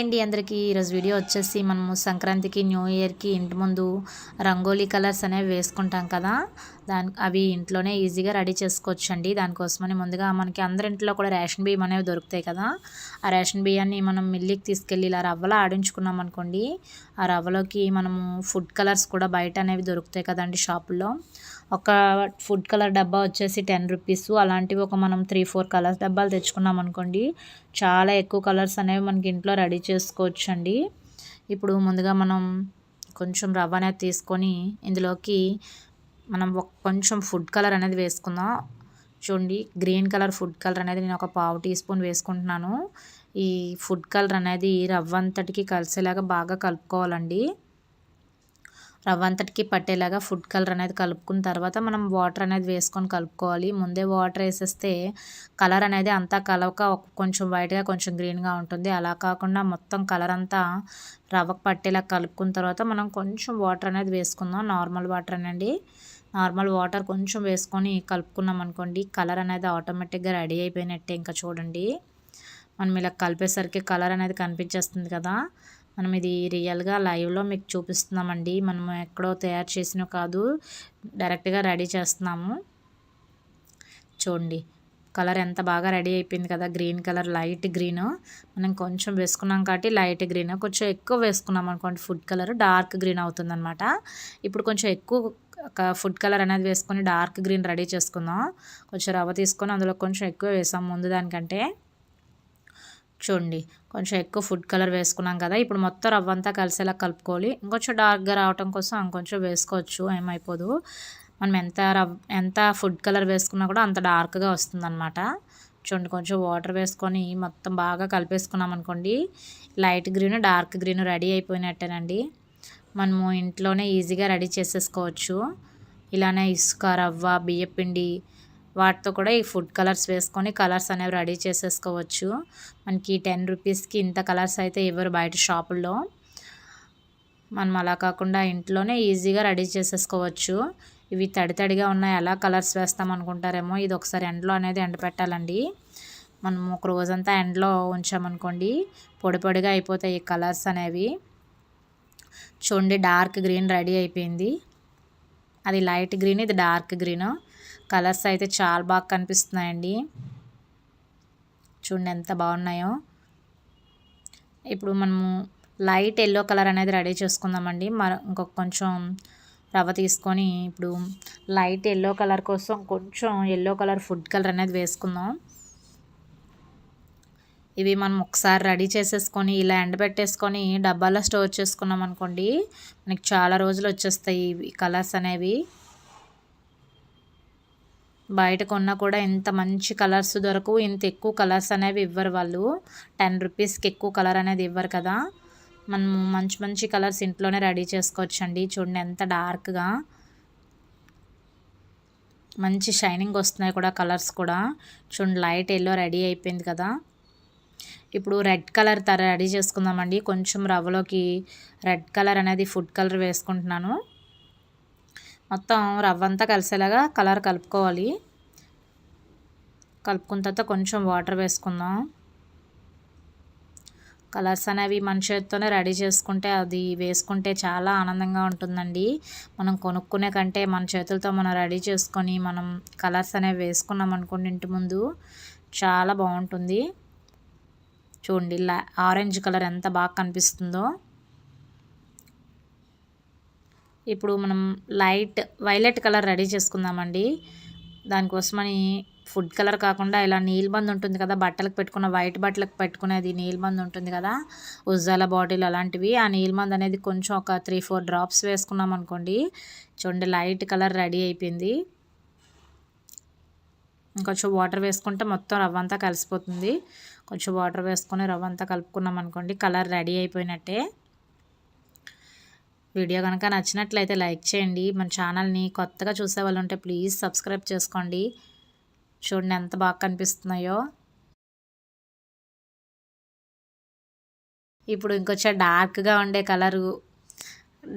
Hi అండి అందరికీ. ఈరోజు వీడియో వచ్చేసి మనము సంక్రాంతికి న్యూ ఇయర్కి ఇంటి ముందు రంగోలీ కలర్స్ అనేవి వేసుకుంటాం కదా. దాని అవి ఇంట్లోనే ఈజీగా రెడీ చేసుకోవచ్చు అండి దానికోసమని ముందుగా మనకి అందరి ఇంట్లో కూడా రేషన్ బియ్యం అనేవి దొరుకుతాయి కదా. ఆ రేషన్ బియ్యాన్ని మనం మిల్లికి తీసుకెళ్ళి ఇలా రవ్వలో ఆడించుకున్నాం అనుకోండి ఆ రవ్వలోకి మనము ఫుడ్ కలర్స్ కూడా బయట అనేవి దొరుకుతాయి కదండి షాపుల్లో. ఒక ఫుడ్ కలర్ డబ్బా వచ్చేసి టెన్ రూపీస్. అలాంటివి ఒక మనం త్రీ ఫోర్ కలర్స్ డబ్బాలు తెచ్చుకున్నాం అనుకోండి చాలా ఎక్కువ కలర్స్ అనేవి మనకి ఇంట్లో రెడీ చేసుకోవచ్చు అండి ఇప్పుడు ముందుగా మనం కొంచెం రవ్వ అనేది తీసుకొని ఇందులోకి మనం కొంచెం ఫుడ్ కలర్ అనేది వేసుకుందాం. చూడండి గ్రీన్ కలర్ ఫుడ్ కలర్ అనేది నేను ఒక పావు టీ స్పూన్ వేసుకుంటున్నాను. ఈ ఫుడ్ కలర్ అనేది రవ్వ అంతటికి కలిసేలాగా బాగా కలుపుకోవాలండి. రవ్వ అంతటికి పట్టేలాగా ఫుడ్ కలర్ అనేది కలుపుకున్న తర్వాత మనం వాటర్ అనేది వేసుకొని కలుపుకోవాలి. ముందే వాటర్ వేసేస్తే కలర్ అనేది అంతా కలవక కొంచెం వైట్గా కొంచెం గ్రీన్గా ఉంటుంది. అలా కాకుండా మొత్తం కలర్ అంతా రవ్వకు పట్టేలా కలుపుకున్న తర్వాత మనం కొంచెం వాటర్ అనేది వేసుకుందాం. నార్మల్ వాటర్ అనండి. నార్మల్ వాటర్ కొంచెం వేసుకొని కలుపుకున్నాం అనుకోండి కలర్ అనేది ఆటోమేటిక్గా రెడీ అయిపోయినట్టే. ఇంకా చూడండి మనం ఇలా కలిపేసరికి కలర్ అనేది కనిపించేస్తుంది కదా. మనం ఇది రియల్గా లైవ్లో మీకు చూపిస్తున్నామండి. మనం ఎక్కడో తయారు చేసిన కాదు. డైరెక్ట్గా రెడీ చేస్తున్నాము. చూడండి. కలర్ ఎంత బాగా రెడీ అయిపోయింది కదా. Green colour light green. మనం కొంచెం వేసుకున్నాం కాబట్టి లైట్ గ్రీన్. కొంచెం ఎక్కువ వేసుకున్నాం అనుకోండి ఫుడ్ కలర్ డార్క్ గ్రీన్ అవుతుంది అనమాట ఇప్పుడు కొంచెం ఎక్కువ ఫుడ్ కలర్ అనేది వేసుకొని డార్క్ గ్రీన్ రెడీ చేసుకుందాం. కొంచెం రవ్వ తీసుకొని అందులో కొంచెం ఎక్కువ వేసాం ముందు దానికంటే. చూడండి కొంచెం ఎక్కువ ఫుడ్ కలర్ వేసుకున్నాం కదా ఇప్పుడు మొత్తం రవ్వ అంతా కలిసేలా కలుపుకోవాలి. ఇంకొంచెం డార్క్గా రావటం కోసం ఇంకొంచెం వేసుకోవచ్చు ఏమైపోదు. మనం ఎంత రవ్ ఎంత ఫుడ్ కలర్ వేసుకున్నా కూడా అంత డార్క్గా వస్తుందన్నమాట. చూడండి కొంచెం వాటర్ వేసుకొని మొత్తం బాగా కలిపేసుకున్నాం అనుకోండి light green dark green ready అయిపోయినట్టేనండి. మనము ఇంట్లోనే ఈజీగా రెడీ చేసేసుకోవచ్చు. ఇలానే ఇసుక రవ్వ బియ్యపిండి వాటితో కూడా ఈ ఫుడ్ కలర్స్ వేసుకొని కలర్స్ అనేవి రెడీ చేసేసుకోవచ్చు. మనకి టెన్ రూపీస్కి ఇంత కలర్స్ అయితే ఇవ్వరు బయట షాపుల్లో. మనం అలా కాకుండా ఇంట్లోనే ఈజీగా రెడీ చేసేసుకోవచ్చు. ఇవి తడి తడిగా ఉన్నాయి ఎలా కలర్స్ వేస్తాం అనుకుంటారేమో ఇది ఒకసారి ఎండలో అనేది ఎండ పెట్టాలండి. మనం ఒక రోజంతా ఎండలో ఉంచామనుకోండి పొడి పొడిగా అయిపోతాయి ఈ కలర్స్ అనేవి. చూడండి డార్క్ గ్రీన్ రెడీ అయిపోయింది. అది లైట్ గ్రీన్ ఇది డార్క్ గ్రీన్. కలర్స్ అయితే చాలా బాగా కనిపిస్తున్నాయండి. చూడండి ఎంత బాగున్నాయో. ఇప్పుడు మనము లైట్ ఎల్లో కలర్ అనేది రెడీ చేసుకుందామండి. మరి ఇంకొక కొంచెం రవ్వ తీసుకొని ఇప్పుడు లైట్ ఎల్లో కలర్ కోసం కొంచెం ఎల్లో కలర్ ఫుడ్ కలర్ అనేది వేసుకుందాం. ఇవి మనం ఒకసారి రెడీ చేసేసుకొని ఇలా ఎండబెట్టేసుకొని డబ్బాలో స్టోర్ చేసుకున్నాం అనుకోండి మనకి చాలా రోజులు వచ్చేస్తాయి ఇవి కలర్స్ అనేవి. బయట కొన్నా కూడా ఇంత మంచి కలర్స్ దొరకవు ఇంత ఎక్కువ కలర్స్ అనేవి ఇవ్వరు వాళ్ళు. టెన్ రూపీస్కి ఎక్కువ కలర్ అనేది ఇవ్వరు కదా. మనము మంచి మంచి కలర్స్ ఇంట్లోనే రెడీ చేసుకోవచ్చండి. చూడండి ఎంత డార్క్గా. మంచి షైనింగ్ వస్తున్నాయి కూడా కలర్స్ కూడా. చూడండి లైట్ ఎల్లో రెడీ అయిపోయింది కదా. ఇప్పుడు రెడ్ కలర్ తర రెడీ చేసుకుందామండి. కొంచెం రవ్వలోకి రెడ్ కలర్ అనేది ఫుడ్ కలర్ వేసుకుంటున్నాను. మొత్తం రవ్వ అంతా కలిసేలాగా కలర్ కలుపుకోవాలి. కలుపుకున్న తర్వాత కొంచెం వాటర్ వేసుకుందాం. కలర్స్ అనేవి మన చేతితోనే రెడీ చేసుకుంటే అది వేసుకుంటే చాలా ఆనందంగా ఉంటుందండి. మనం కొనుక్కునే కంటే మన చేతులతో మనం రెడీ చేసుకొని మనం కలర్స్ అనేవి వేసుకున్నాం అనుకోండి ఇంటి ముందు చాలా బాగుంటుంది. చూడండి ఆరెంజ్ కలర్ ఎంత బాగా కనిపిస్తుందో. ఇప్పుడు మనం లైట్ వైలెట్ కలర్ రెడీ చేసుకుందామండి. దానికోసమని ఫుడ్ కలర్ కాకుండా ఇలా నీల్బంద్ ఉంటుంది కదా బట్టలకు పెట్టుకున్న వైట్ బట్టలకు పెట్టుకునేది నీల్బంద్ ఉంటుంది కదా ఉజ్జాల బాటిల్ అలాంటివి. ఆ నీల్బంద్ అనేది కొంచెం ఒక త్రీ ఫోర్ డ్రాప్స్ వేసుకున్నాం అనుకోండి చూడండి లైట్ కలర్ రెడీ అయిపోయింది. కొంచెం వాటర్ వేసుకుంటే మొత్తం రవ్వ అంతా కలిసిపోతుంది. కొంచెం వాటర్ వేసుకొని రవ్వ అంతా కలుపుకున్నాం అనుకోండి కలర్ రెడీ అయిపోయినట్టే. వీడియో కనుక నచ్చినట్లయితే లైక్ చేయండి. మన ఛానల్ని కొత్తగా చూసే వాళ్ళు ఉంటే ప్లీజ్ సబ్స్క్రైబ్ చేసుకోండి. చూడండి ఎంత బాగా కనిపిస్తున్నాయో. ఇప్పుడు ఇంకొచ్చే డార్క్గా ఉండే కలరు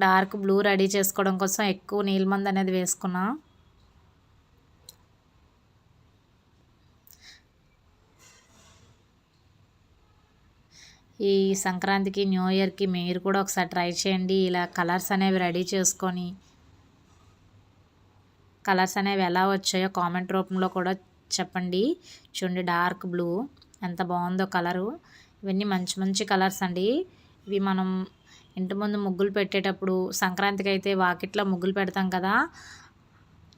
డార్క్ బ్లూ రెడీ చేసుకోవడం కోసం ఎక్కువ నీళ్ళమంది అనేది వేసుకున్నాం. ఈ సంక్రాంతికి న్యూ ఇయర్కి మీరు కూడా ఒకసారి ట్రై చేయండి. ఇలా కలర్స్ అనేవి రెడీ చేసుకొని కలర్స్ అనేవి ఎలా వచ్చాయో కామెంట్ రూపంలో కూడా చెప్పండి. చూడండి డార్క్ బ్లూ ఎంత బాగుందో కలరు. ఇవన్నీ మంచి మంచి కలర్స్ అండి. ఇవి మనం ఇంటి ముందు ముగ్గులు పెట్టేటప్పుడు సంక్రాంతికి అయితే వాకిట్లో ముగ్గులు పెడతాం కదా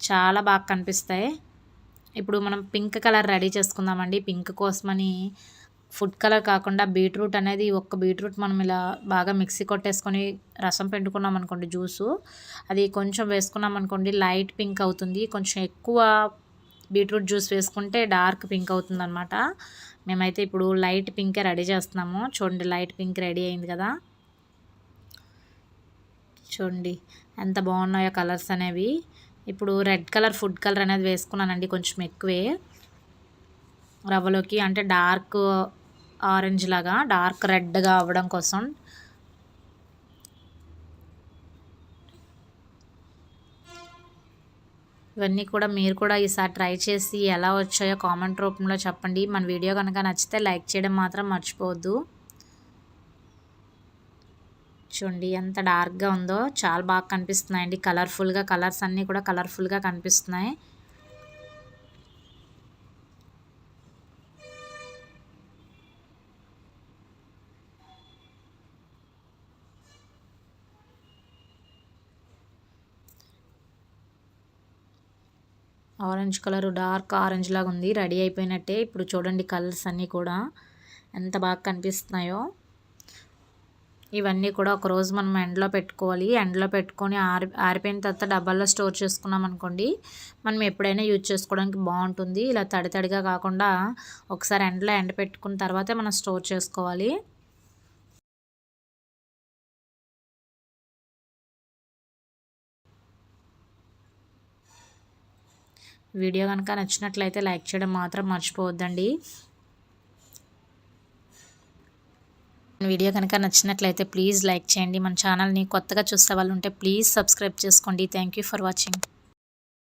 చాలా బాగా కనిపిస్తాయి. ఇప్పుడు మనం పింక్ కలర్ రెడీ చేసుకుందామండి. పింక్ కోసమని ఫుడ్ కలర్ కాకుండా బీట్రూట్ అనేది ఒక్క బీట్రూట్ మనం ఇలా బాగా మిక్సీ కొట్టేసుకొని రసం పెట్టుకున్నాం అనుకోండి జ్యూసు. అది కొంచెం వేసుకున్నాం అనుకోండి లైట్ పింక్ అవుతుంది. కొంచెం ఎక్కువ బీట్రూట్ జ్యూస్ వేసుకుంటే డార్క్ పింక్ అవుతుంది అనమాట మేమైతే ఇప్పుడు లైట్ పింకే రెడీ చేస్తున్నాము. చూడండి లైట్ పింక్ రెడీ అయింది కదా. చూడండి ఎంత బాగున్నాయో కలర్స్ అనేవి. ఇప్పుడు రెడ్ కలర్ ఫుడ్ కలర్ అనేది వేసుకున్నానండి కొంచెం ఎక్కువే. రవ్వలోకి అంటే డార్క్ ఆరెంజ్ లాగా డార్క్ రెడ్గా అవ్వడం కోసం. ఇవన్నీ కూడా మీరు కూడా ఈసారి ట్రై చేసి ఎలా వచ్చాయో కామెంట్ రూపంలో చెప్పండి. మన వీడియో కనుక నచ్చితే లైక్ చేయడం మాత్రం మర్చిపోవద్దు. చూడండి ఎంత డార్క్గా ఉందో. చాలా బాగా కనిపిస్తున్నాయండి. కలర్ఫుల్గా కలర్స్ అన్నీ కూడా కలర్ఫుల్గా కనిపిస్తున్నాయి. ఆరెంజ్ కలర్ డార్క్ ఆరెంజ్ లాగా ఉంది రెడీ అయిపోయినట్టే. ఇప్పుడు చూడండి కలర్స్ అన్నీ కూడా. ఎంత బాగా కనిపిస్తున్నాయో. ఇవన్నీ కూడా ఒకరోజు మనం ఎండలో పెట్టుకోవాలి. ఎండలో పెట్టుకొని ఆరి ఆరిపోయిన తర్వాత డబ్బాల్లో స్టోర్ చేసుకున్నాం అనుకోండి మనం ఎప్పుడైనా యూజ్ చేసుకోవడానికి బాగుంటుంది. ఇలా తడి తడిగా కాకుండా ఒకసారి ఎండలో ఎండ పెట్టుకున్న తర్వాతే మనం స్టోర్ చేసుకోవాలి. వీడియో కనుక నచ్చినట్లయితే లైక్ చేయడం మాత్రం మర్చిపోవద్దండి. వీడియో కనుక నచ్చినట్లయితే ప్లీజ్ లైక్ చేయండి. మన ఛానల్ని కొత్తగా చూసే వాళ్ళు ఉంటే ప్లీజ్ సబ్స్క్రైబ్ చేసుకోండి. Thank you for watching.